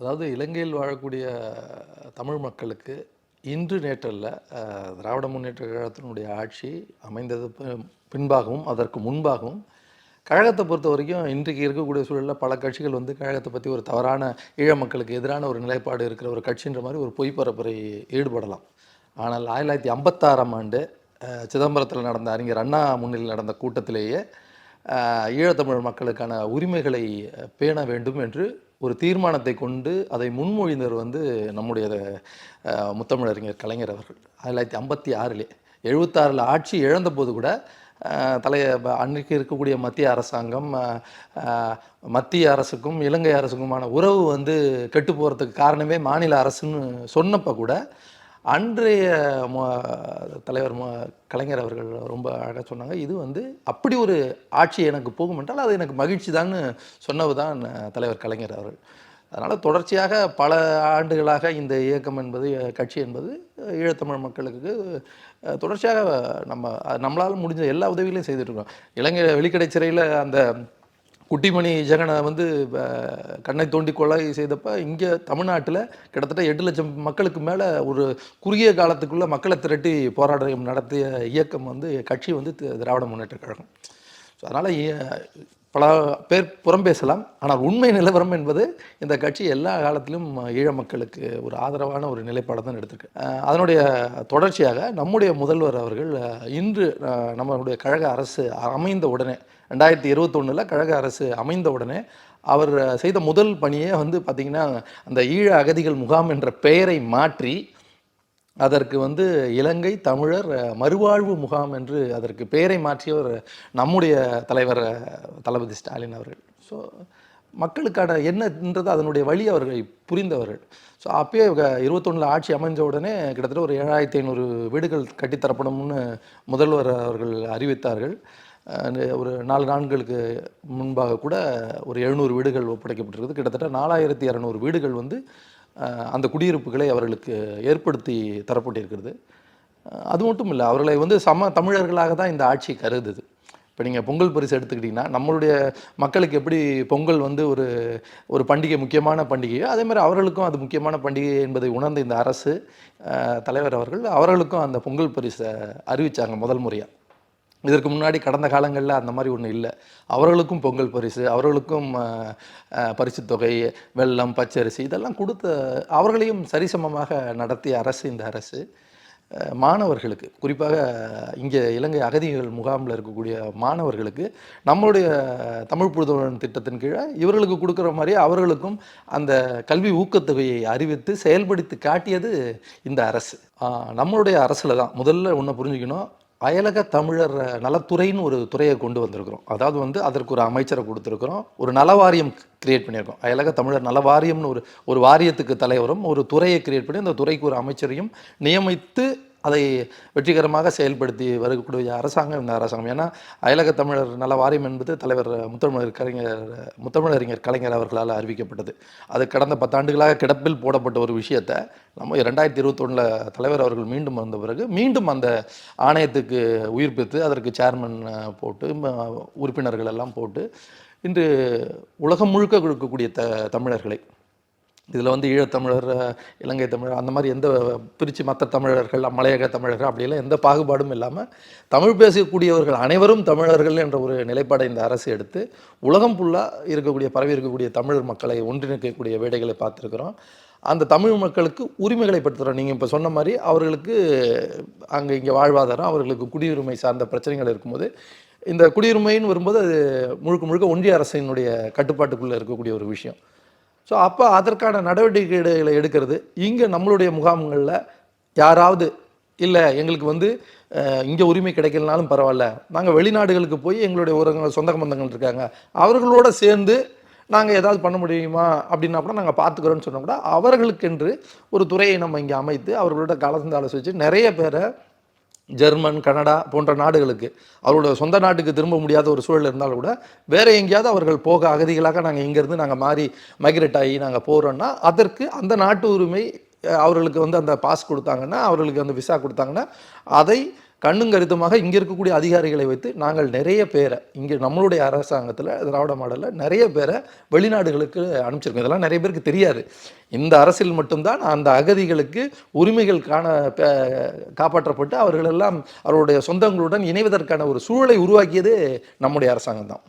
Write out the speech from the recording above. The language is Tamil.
அதாவது இலங்கையில் வாழக்கூடிய தமிழ் மக்களுக்கு இன்று நேற்றல்ல திராவிட முன்னேற்ற கழகத்தினுடைய ஆட்சி அமைந்தது பின்பாகவும் அதற்கு முன்பாகவும் கழகத்தை பொறுத்த வரைக்கும் இன்றைக்கு இருக்கக்கூடிய சூழலில் பல கட்சிகள் வந்து கழகத்தை பற்றி ஒரு தவறான ஈழ மக்களுக்கு எதிரான ஒரு நிலைப்பாடு இருக்கிற ஒரு கட்சின்ற மாதிரி ஒரு பொய் பரப்புரை ஈடுபடலாம். ஆனால் ஆயிரத்தி தொள்ளாயிரத்தி ஐம்பத்தாறாம் ஆண்டு சிதம்பரத்தில் நடந்த அறிஞர் அண்ணா முன்னிலையில் நடந்த கூட்டத்திலேயே ஈழத்தமிழ் மக்களுக்கான உரிமைகளை பேண வேண்டும் என்று ஒரு தீர்மானத்தை கொண்டு அதை முன்மொழிந்தவர் வந்து நம்முடைய முத்தமிழறிஞர் கலைஞர் அவர்கள். ஆயிரத்தி தொள்ளாயிரத்தி ஐம்பத்தி ஆறிலே. எழுபத்தாறில் ஆட்சி இழந்தபோது கூட தலைய அன்றைக்கு இருக்கக்கூடிய மத்திய அரசாங்கம் மத்திய அரசுக்கும் இலங்கை அரசுக்குமான உறவு வந்து கெட்டு போகிறதுக்கு காரணமே மாநில அரசுன்னு சொன்னப்போ கூட அன்றைய தலைவர் கலைஞர் அவர்கள் ரொம்ப அழகாக சொன்னாங்க. இது வந்து அப்படி ஒரு ஆட்சி எனக்கு போகும் என்றால் அது எனக்கு மகிழ்ச்சி தான்னு சொன்னது தான் தலைவர் கலைஞர் அவர்கள். அதனால் தொடர்ச்சியாக பல ஆண்டுகளாக இந்த இயக்கம் என்பது கட்சி என்பது ஈழத்தமிழ் மக்களுக்கு தொடர்ச்சியாக நம்ம நம்மளால் முடிஞ்ச எல்லா உதவிகளையும் செய்துட்டு இருக்கோம். இலங்கை வெளிக்கடை சிறையில் அந்த குட்டிமணி ஜெகனை வந்து கண்ணை தோண்டி கொலை செய்தப்ப இங்கே தமிழ்நாட்டில் கிட்டத்தட்ட எட்டு லட்சம் மக்களுக்கு மேலே ஒரு குறுகிய காலத்துக்குள்ளே மக்களை திரட்டி போராட்டம் நடத்திய இயக்கம் வந்து கட்சி வந்து திராவிட முன்னேற்ற கழகம். ஸோ அதனால் பல பேர் புறம் பேசலாம் ஆனால் உண்மை நிலவரம் என்பது இந்த கட்சி எல்லா காலத்திலும் ஈழ மக்களுக்கு ஒரு ஆதரவான ஒரு நிலைப்பாடு தான் எடுத்திருக்கு. அதனுடைய தொடர்ச்சியாக நம்முடைய முதல்வர் அவர்கள் இன்று நம்மளுடைய கழக அரசு அமைந்த உடனே ரெண்டாயிரத்தி இருபத்தொன்னில் கழக அரசு அமைந்த உடனே அவர் செய்த முதல் பணியே வந்து பார்த்திங்கன்னா அந்த ஈழ அகதிகள் முகாம் என்ற பெயரை மாற்றி அதற்கு வந்து இலங்கை தமிழர் மறுவாழ்வு முகாம் என்று அதற்கு பெயரை மாற்றியவர் நம்முடைய தலைவர் தளபதி ஸ்டாலின் அவர்கள். ஸோ மக்களுக்கான என்னன்றது அதனுடைய வழி அவர்கள் புரிந்தவர்கள். ஸோ அப்பயே இருபத்தொன்னில் ஆட்சி அமைஞ்ச உடனே கிட்டத்தட்ட ஒரு ஏழாயிரத்தி ஐநூறு வீடுகள் கட்டித்தரப்படும்னு முதல்வர் அவர்கள் அறிவித்தார்கள். ஒரு நாலு நான்களுக்கு முன்பாக கூட ஒரு எழுநூறு வீடுகள் ஒப்படைக்கப்பட்டிருக்குது. கிட்டத்தட்ட நாலாயிரத்தி இரநூறு வீடுகள் வந்து அந்த குடியிருப்புகளை அவர்களுக்கு ஏற்படுத்தி தரப்பட்டிருக்கிறது. அது மட்டும் இல்லை அவர்களை வந்து சம தமிழர்களாக தான் இந்த ஆட்சி கருதுது. இப்போ நீங்கள் பொங்கல் பரிசு எடுத்துக்கிட்டிங்கன்னா நம்மளுடைய மக்களுக்கு எப்படி பொங்கல் வந்து ஒரு ஒரு பண்டிகை முக்கியமான பண்டிகையோ அதேமாதிரி அவர்களுக்கும் அது முக்கியமான பண்டிகை என்பதை உணர்ந்த இந்த அரசு தலைவர் அவர்கள் அவர்களுக்கும் அந்த பொங்கல் பரிசை அறிவித்தாங்க முதல் முறையாக இதற்கு முன்னாடி கடந்த காலங்களில் அந்த மாதிரி ஒன்றும் இல்லை. அவர்களுக்கும் பொங்கல் பரிசு அவர்களுக்கும் பரிசு பரிசுத் தொகை வெள்ளம் பச்சரிசி இதெல்லாம் கொடுத்த அவர்களையும் சரிசமமாக நடத்திய அரசு இந்த அரசு. மாணவர்களுக்கு குறிப்பாக இங்கே இலங்கை அகதிகள் முகாமில் இருக்கக்கூடிய மாணவர்களுக்கு நம்மளுடைய தமிழ் புதுவன் திட்டத்தின் கீழே இவர்களுக்கு கொடுக்குற மாதிரி அவர்களுக்கும் அந்த கல்வி ஊக்கத்தொகையை அறிவித்து செயல்படுத்தி காட்டியது இந்த அரசு. நம்மளுடைய அரசில் தான் முதல்ல ஒன்று புரிஞ்சுக்கணும். அயலக தமிழர் நலத்துறைன்னு ஒரு துறையை கொண்டு வந்திருக்கிறோம். அதாவது வந்து அதற்கு ஒரு அமைச்சரை கொடுத்துருக்குறோம். ஒரு நலவாரியம் கிரியேட் பண்ணியிருக்கோம். அயலக தமிழர் நலவாரியம்னு ஒரு ஒரு வாரியத்துக்கு தலைவரும் ஒரு துறையை கிரியேட் பண்ணி அந்த துறைக்கு ஒரு அமைச்சரையும் நியமித்து அதை வெற்றிகரமாக செயல்படுத்தி வரக்கூடிய அரசாங்கம் இந்த அரசாங்கம். ஏன்னா அயலக தமிழர் நல வாரியம் என்பது தலைவர் முத்தமிழர் கலைஞர் முத்தமிழறிஞர் கலைஞர் அவர்களால் அறிவிக்கப்பட்டது. அது கடந்த பத்தாண்டுகளாக கிடப்பில் போடப்பட்ட ஒரு விஷயத்தை நம்ம ரெண்டாயிரத்தி இருபத்தொன்னில் தலைவர் அவர்கள் மீண்டும் வந்த பிறகு மீண்டும் அந்த ஆணையத்துக்கு உயிர்ப்பித்து அதற்கு சேர்மன் போட்டு உறுப்பினர்கள் எல்லாம் போட்டு இன்று உலகம் முழுக்க கொடுக்கக்கூடிய த தமிழர்களை இதில் வந்து ஈழத்தமிழர் இலங்கை தமிழர் அந்த மாதிரி எந்த பிரித்து மற்ற தமிழர்கள் மலையக தமிழர்கள் அப்படிலாம் எந்த பாகுபாடும் இல்லாமல் தமிழ் பேசக்கூடியவர்கள் அனைவரும் தமிழர்கள் என்ற ஒரு நிலைப்பாடை இந்த அரசு எடுத்து உலகம் ஃபுல்லாக இருக்கக்கூடிய பரவி இருக்கக்கூடிய தமிழர் மக்களை ஒன்றிணைக்கக்கூடிய வேடைகளை பார்த்துருக்குறோம். அந்த தமிழ் மக்களுக்கு உரிமைகளை படுத்துகிறோம் நீங்கள் இப்போ சொன்ன மாதிரி அவர்களுக்கு அங்கே இங்கே வாழ்வாதாரம் அவர்களுக்கு குடியுரிமை சார்ந்த பிரச்சனைகள் இருக்கும்போது இந்த குடியுரிமைன்னு வரும்போது அது முழுக்க முழுக்க ஒன்றிய அரசினுடைய கட்டுப்பாட்டுக்குள்ளே இருக்கக்கூடிய ஒரு விஷயம். ஸோ அப்போ அதற்கான நடவடிக்கைகளை எடுக்கிறது. இங்கே நம்மளுடைய முகாம்களில் யாராவது இல்லை எங்களுக்கு வந்து இங்கே உரிமை கிடைக்கலனாலும் பரவாயில்ல. நாங்கள் வெளிநாடுகளுக்கு போய் எங்களுடைய உறவுகள் சொந்த பந்தங்கள் இருக்காங்க. அவர்களோட சேர்ந்து நாங்கள் ஏதாவது பண்ண முடியுமா? அப்படின்னா கூட நாங்கள் பார்த்துக்குறோன்னு சொன்னால் கூட அவர்களுக்கென்று ஒரு துறையை நம்ம இங்கே அமைத்து அவர்களோட கலந்து ஆலோசிச்சு நிறைய பேரை ஜெர்மன் கனடா போன்ற நாடுகளுக்கு. அவரோட சொந்த நாட்டுக்கு திரும்ப முடியாத ஒரு சூழல் இருந்தாலும் கூட வேற எங்கேயாவது அவர்கள் போக அகதிகளாக நாங்கள் இங்கேருந்து நாங்கள் மாறி மைக்ரேட் ஆகி நாங்கள் போகிறோன்னா அதற்கு அந்த நாட்டு உரிமை அவர்களுக்கு வந்து அந்த பாஸ் கொடுத்தாங்கன்னா அவர்களுக்கு அந்த விசா கொடுத்தாங்கன்னா அதை கண்ணும் கருத்துமாக இங்கே இருக்கக்கூடிய அதிகாரிகளை வைத்து நாங்கள் நிறைய பேரை இங்கே நம்மளுடைய அரசாங்கத்தில் திராவிட மாடலில் நிறைய பேரை வெளிநாடுகளுக்கு அனுப்பிச்சிருக்கோம். இதெல்லாம் நிறைய பேருக்கு தெரியாது. இந்த அரசில் மட்டும்தான் அந்த அகதிகளுக்கு உரிமைகள் காண காப்பாற்றப்பட்டு அவர்களெல்லாம் அவருடைய சொந்தங்களுடன் இணைவதற்கான ஒரு சூழலை உருவாக்கியது நம்முடைய அரசாங்கம் தான்